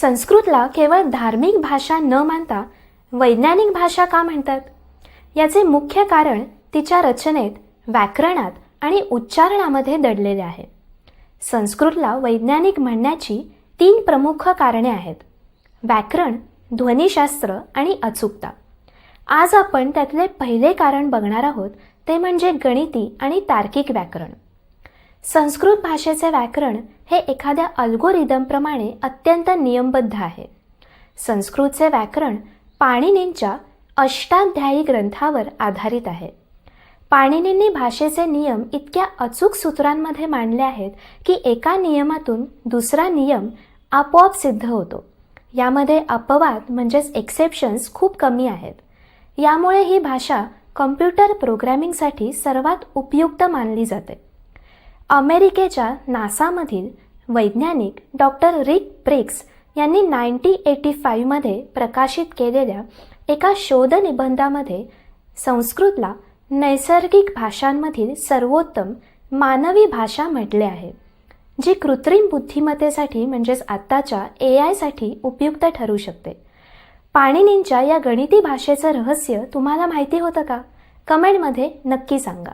संस्कृतला केवळ धार्मिक भाषा न मानता वैज्ञानिक भाषा का म्हणतात? याचे मुख्य कारण तिच्या रचनेत व्याकरणात आणि उच्चारणामध्ये दडलेले आहे. संस्कृतला वैज्ञानिक म्हणण्याची तीन प्रमुख कारणे आहेत. व्याकरण ध्वनिशास्त्र आणि अचूकता. आज आपण त्यातले पहिले कारण बघणार आहोत ते म्हणजे गणिती आणि तार्किक व्याकरण. संस्कृत भाषेचे व्याकरण हे एखाद्या अल्गोरिदमप्रमाणे अत्यंत नियमबद्ध आहे. संस्कृतचे व्याकरण पाणिनींच्या अष्टाध्यायी ग्रंथावर आधारित आहे. पाणिनींनी भाषेचे नियम इतक्या अचूक सूत्रांमध्ये मांडले आहेत की एका नियमातून दुसरा नियम आपोआप सिद्ध होतो. यामध्ये अपवाद म्हणजेच एक्सेप्शन्स खूप कमी आहेत. यामुळे ही भाषा कम्प्युटर प्रोग्रॅमिंगसाठी सर्वात उपयुक्त मानली जाते. अमेरिकेच्या नासामधील वैज्ञानिक डॉक्टर रिक ब्रिक्स यांनी नाईन्टी एटी फाईव्हमध्ये प्रकाशित केलेल्या एका शोधनिबंधामध्ये संस्कृतला नैसर्गिक भाषांमधील सर्वोत्तम मानवी भाषा म्हटले आहे जी कृत्रिम बुद्धिमत्तेसाठी म्हणजेच आत्ताच्या ए आयसाठी उपयुक्त ठरू शकते. पाणिनींच्या या गणिती भाषेचं रहस्य तुम्हाला माहिती होतं का? कमेंटमध्ये नक्की सांगा.